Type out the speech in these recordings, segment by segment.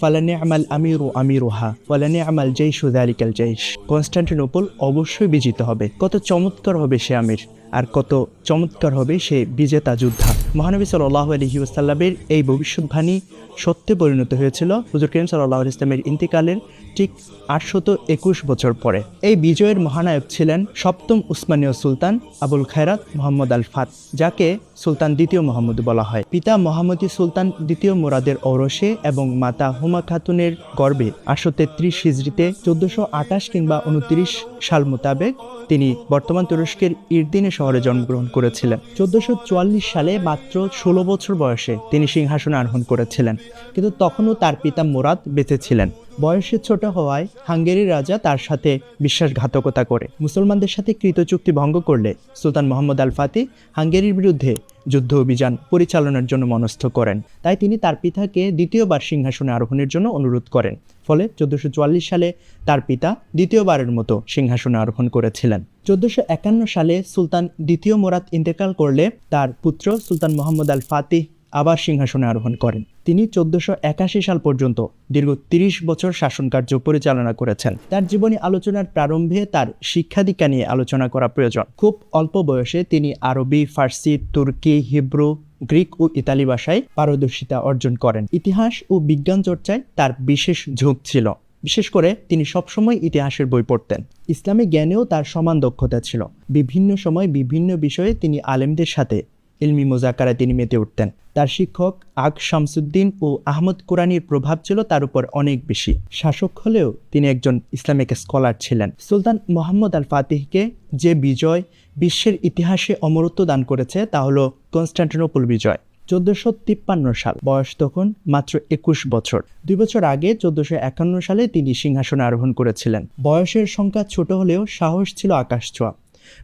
ফালানে আমাল আমিরু আমিরুহা ফালানে আমাল জৈশু দালিকাল Jaish Constantinople অবশ্যই বিজিত হবে। কত চমৎকার হবে সে আমির। আর কত চমৎকার হবে সে বিজেতা যোদ্ধা। মহানবী সাল্লাহ আলহি ওসাল্লামের এই ভবিষ্যৎবাণী সত্যে পরিণত হয়েছিল। হুজুর করিম সাল্লাহ ইসলামের ইন্তিকালের ঠিক আটশত একুশ বছর পরে। এই বিজয়ের মহানায়ক ছিলেন সপ্তম উসমানীয় সুলতান আবুল খায়রাত মোহাম্মদ আল ফাত, যাকে সুলতান দ্বিতীয় মোহাম্মদ বলা হয়। পিতা মোহাম্মদী সুলতান দ্বিতীয় মোরাদের ঔরসে এবং মাতা হুমা খাতুনের গর্বে আটশো তেত্রিশ হিজড়িতে চোদ্দশো আঠাশ কিংবা উনত্রিশ সাল মোতাবেক তিনি বর্তমান তুরস্কের ইরদিনে শহরে জন্মগ্রহণ করেছিলেন। চোদ্দশো সালে মাত্র ষোলো বছর বয়সে তিনি সিংহাসনে আরোহণ করেছিলেন। কিন্তু তখনও তার পিতা মোরাদ বেঁচে ছিলেন বয়সে ছোট হওয়ায় হাঙ্গেরির রাজা তার সাথে বিশ্বাসঘাতকতা করে। মুসলমানদের সাথে কৃত চুক্তি ভঙ্গ করলে সুলতান মোহাম্মদ আল ফাতি হাঙ্গেরির বিরুদ্ধে যুদ্ধ অভিযান পরিচালনার জন্য মনস্থ করেন। তাই তিনি তার পিতাকে দ্বিতীয়বার সিংহাসনে আরোহণের জন্য অনুরোধ করেন। ফলে চোদ্দশো সালে তার পিতা দ্বিতীয়বারের মতো সিংহাসনে আরোহণ করেছিলেন। চোদ্দোশো একান্ন সালে সুলতান দ্বিতীয় মোরাত ইন্তেকাল করলে তার পুত্র সুলতান মোহাম্মদ আল ফাতিহ আবার সিংহাসনে আরোহণ করেন। তিনি চোদ্দশো একাশি সাল পর্যন্ত দীর্ঘ তিরিশ বছর শাসনকার্য পরিচালনা করেছেন। তার জীবনী আলোচনার প্রারম্ভে তার শিক্ষাদীক্ষা নিয়ে আলোচনা করা প্রয়োজন। খুব অল্প বয়সে তিনি আরবি, ফার্সি, তুর্কি, হিব্রু গ্রিক ও ইতালি ভাষায় পারদর্শিতা অর্জন করেন। ইতিহাস ও বিজ্ঞান চর্চায় তার বিশেষ ঝোঁক ছিল। বিশেষ করে তিনি সবসময় ইতিহাসের বই পড়তেন। ইসলামী জ্ঞানেও তার সমান দক্ষতা ছিল। বিভিন্ন সময় বিভিন্ন বিষয়ে তিনি আলেমদের সাথে ইলমি মোজাকারায় তিনি মেতে উঠতেন। তার শিক্ষক আগ শামসুদ্দিন ও আহমদ কোরআনির প্রভাব ছিল তার উপর অনেক বেশি। শাসক হলেও তিনি একজন ইসলামিক স্কলার ছিলেন। সুলতান মোহাম্মদ আল ফাতিহকে যে বিজয় বিশ্বের ইতিহাসে অমরত্ব দান করেছে তা হলো কনস্টান্টিনোপল বিজয়, চোদ্দশো তিপ্পান্ন সাল। বয়স তখন মাত্র একুশ বছর। দুই বছর আগে চোদ্দশো একান্ন সালে তিনি সিংহাসনে আরোহণ করেছিলেন। বয়সের সংখ্যা ছোট হলেও সাহস ছিল আকাশ ছোঁয়া।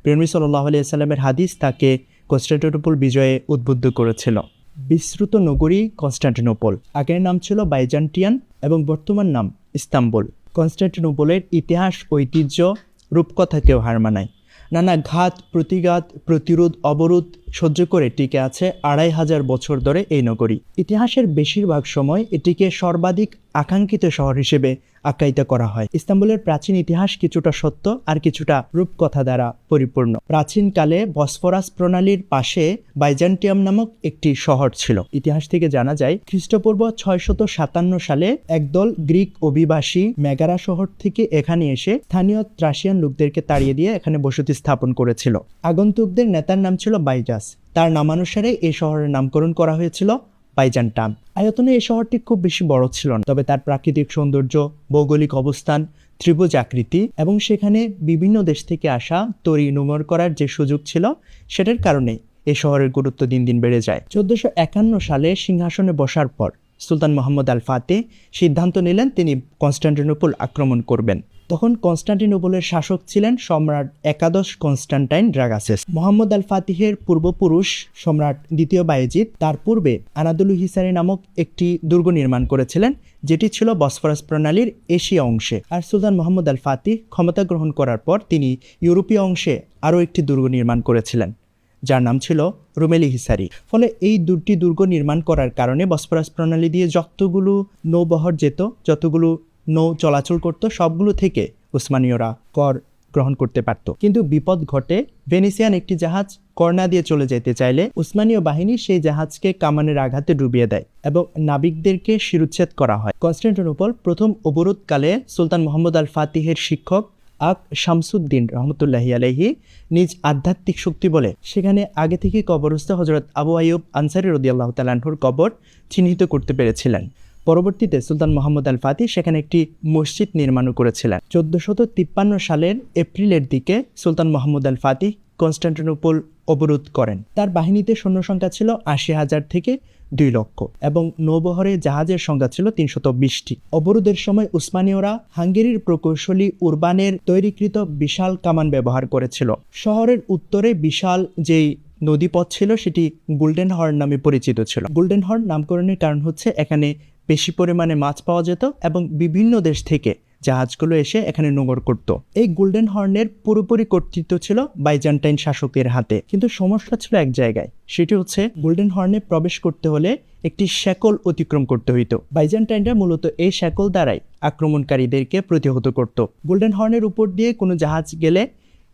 প্রেমী সাল্লাহ আলিয়া সাল্লামের হাদিস তাকে কনস্টান্টিনোপল বিজয়ে উদ্বুদ্ধ করেছিল। বিস্তৃত নগরী কনস্টান্টিনোপল। আগের নাম ছিল বাইজান্টিয়ান এবং বর্তমান নাম ইস্তাম্বুল। কনস্টান্টিনোপলের ইতিহাস, ঐতিহ্য, রূপকথাকেও হার মানায়। নানা ঘাত, প্রতিঘাত, প্রতিরোধ, অবরোধ সহ্য করে টিকে আছে আড়াই হাজার বছর ধরে এই নগরী। ইতিহাসের বেশিরভাগ সময় এটিকে সর্বাধিক আকাঙ্ক্ষিত শহর হিসেবে আখ্যায়িত করা হয়। ইস্তাম্বুলের প্রাচীন ইতিহাস কিছুটা সত্য আর কিছুটা রূপকথা দ্বারা পরিপূর্ণ। প্রাচীনকালে বসফরাস প্রণালীর পাশে বাইজান্টিয়াম নামক একটি শহর ছিল। ইতিহাস থেকে জানা যায়, খ্রিস্টপূর্ব ছয়শত সাতান্ন সালে একদল গ্রিক অভিবাসী মেগারা শহর থেকে এখানে এসে স্থানীয় ত্রাসিয়ান লোকদেরকে তাড়িয়ে দিয়ে এখানে বসতি স্থাপন করেছিল। আগন্তুকদের নেতার নাম ছিল বাইজাস। তার নামানুসারে এই শহরের নামকরণ করা হয়েছিল বাইজান্টাম আয়তনে এই শহরটি খুব বেশি বড় ছিল না, তবে তার প্রাকৃতিক সৌন্দর্য, ভৌগোলিক অবস্থান, ত্রিভুজ আকৃতি এবং সেখানে বিভিন্ন দেশ থেকে আসা তরি নোংর করার যে সুযোগ ছিল, সেটার কারণে এই শহরের গুরুত্ব দিন দিন বেড়ে যায়। চোদ্দশো একান্ন সালে সিংহাসনে বসার পর সুলতান মোহাম্মদ আল ফাতে সিদ্ধান্ত নিলেন তিনি কনস্টান্টিনোপল আক্রমণ করবেন। তখন কনস্টান্টিনোপলের শাসক ছিলেন সম্রাট একাদশ কনস্টান্টাইন ড্রাগাসেস। মোহাম্মদ আল ফাতিহের পূর্বপুরুষ সম্রাট দ্বিতীয় বায়েজিদ তার পূর্বে আনাদুলু হিসারি নামক একটি দুর্গ নির্মাণ করেছিলেন, যেটি ছিল বসফরাস প্রণালীর এশিয়া অংশে। আর সুলতান মোহাম্মদ আল ফাতিহ ক্ষমতা গ্রহণ করার পর তিনি ইউরোপীয় অংশে আরও একটি দুর্গ নির্মাণ করেছিলেন, যার নাম ছিল রুমেলি হিসারি। ফলে এই দুটি দুর্গ নির্মাণ করার কারণে বসফরাস প্রণালী দিয়ে যতগুলো নৌবহর যেত, যতগুলো নৌ চলাচল করত, সবগুলো থেকে উসমানীয়রা কর গ্রহণ করতে পারত। কিন্তু বিপদ ঘটে, ভেনিসিয়ান একটি জাহাজ কর্ণা দিয়ে চলে যেতে চাইলে উসমানীয় বাহিনী সেই জাহাজকে কামানের আঘাতে ডুবিয়ে দেয় এবং নাবিকদেরকে শিরুচ্ছেদ করা হয়। কনস্টান্টিনোপল প্রথম অবরোধকালে সুলতান মোহাম্মদ আল ফাতিহের শিক্ষক আক শামসুদ্দিন রহমতুল্লাহি আলহি নিজ আধ্যাত্মিক শক্তি বলে সেখানে আগে থেকে কবরস্থ হজরত আবু আইয়ুব আনসারি রদি আল্লাহ তালাহুর কবর চিহ্নিত করতে পেরেছিলেন। পরবর্তীতে সুলতান মোহাম্মদ আল ফাতি সেখানে একটি মসজিদ নির্মাণ করেছিলেন। চোদ্দশত তিপ্পান্ন সালের এপ্রিলের দিকে সুলতান মোহাম্মদ আল ফাতি কনস্টান্টিনোপল অবরোধ করেন। তার বাহিনীতে সৈন্য সংখ্যা ছিল আশি হাজার থেকে দুই লক্ষ এবং নৌবহরে জাহাজের সংখ্যা ছিল তিনশত বিশটি। অবরোধের সময় উসমানীয়রা হাঙ্গেরির প্রকৌশলী উরবানের তৈরিকৃত বিশাল কামান ব্যবহার করেছিল। শহরের উত্তরে বিশাল যেই নদীপথ ছিল সেটি গোল্ডেন হর্ন নামে পরিচিত ছিল। গোল্ডেন হর্ন নামকরণের কারণ হচ্ছে এখানে বেশি পরিমাণে মাছ পাওয়া যেত এবং বিভিন্ন দেশ থেকে জাহাজগুলো এসে এখানে নোঙর করত। এই গোল্ডেন হর্নের পুরোপুরি কর্তৃত্ব ছিল বাইজান্টাইন শাসকের হাতে। কিন্তু সমস্যা ছিল এক জায়গায়, সেটি হচ্ছে গোল্ডেন হর্নে প্রবেশ করতে হলে একটি শ্যাকল অতিক্রম করতে হইতো। বাইজান্টাইনরা মূলত এই শ্যাকল দ্বারাই আক্রমণকারীদেরকে প্রতিহত করত। গোল্ডেন হর্নের উপর দিয়ে কোনো জাহাজ গেলে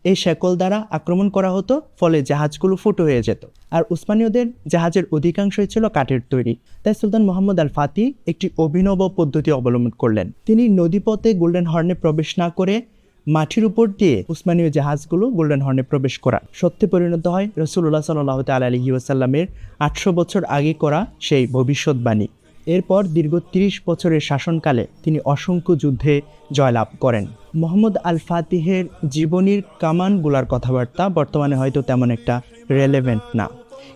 এই শ্যাকল দ্বারা আক্রমণ করা হতো, ফলে জাহাজগুলো ফুটো হয়ে যেত। আর উসমানীয়দের জাহাজের অধিকাংশই ছিল কাঠের তৈরি। তাই সুলতান মোহাম্মদ আল ফাতি একটি অভিনব পদ্ধতি অবলম্বন করলেন। তিনি নদীপথে গোল্ডেন হর্নে প্রবেশ না করে মাটির উপর দিয়ে উসমানীয় জাহাজগুলো গোল্ডেন হর্নে প্রবেশ করা সত্যি পরিণত হয় রসুল্লাহ সাল্লাহ তাল আলহি ওয়াসাল্লামের আটশো বছর আগে করা সেই ভবিষ্যৎবাণী। এরপর দীর্ঘ তিরিশ বছরের শাসনকালে তিনি অসংখ্য যুদ্ধে জয়লাভ করেন। মোহাম্মদ আল ফাতিহের জীবনীর কামানগুলার কথাবার্তা বর্তমানে হয়তো তেমন একটা রেলেভেন্ট না।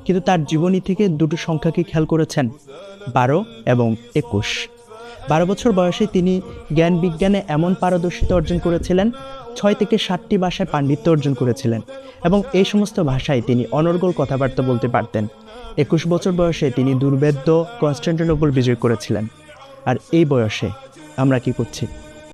কিন্তু তার জীবনী থেকে দুটো সংখ্যাকে খেয়াল করেছেন? বারো এবং একুশ। বারো বছর বয়সে তিনি জ্ঞান বিজ্ঞানে এমন পারদর্শিতা অর্জন করেছিলেন, ছয় থেকে সাতটি ভাষায় পাণ্ডিত্য অর্জন করেছিলেন এবং এই সমস্ত ভাষায় তিনি অনর্গল কথাবার্তা বলতে পারতেন। একুশ বছর বয়সে তিনি দুর্বেদ্য কনস্ট্যান্টিনোপল বিজয় করেছিলেন। আর এই বয়সে আমরা কি করছি?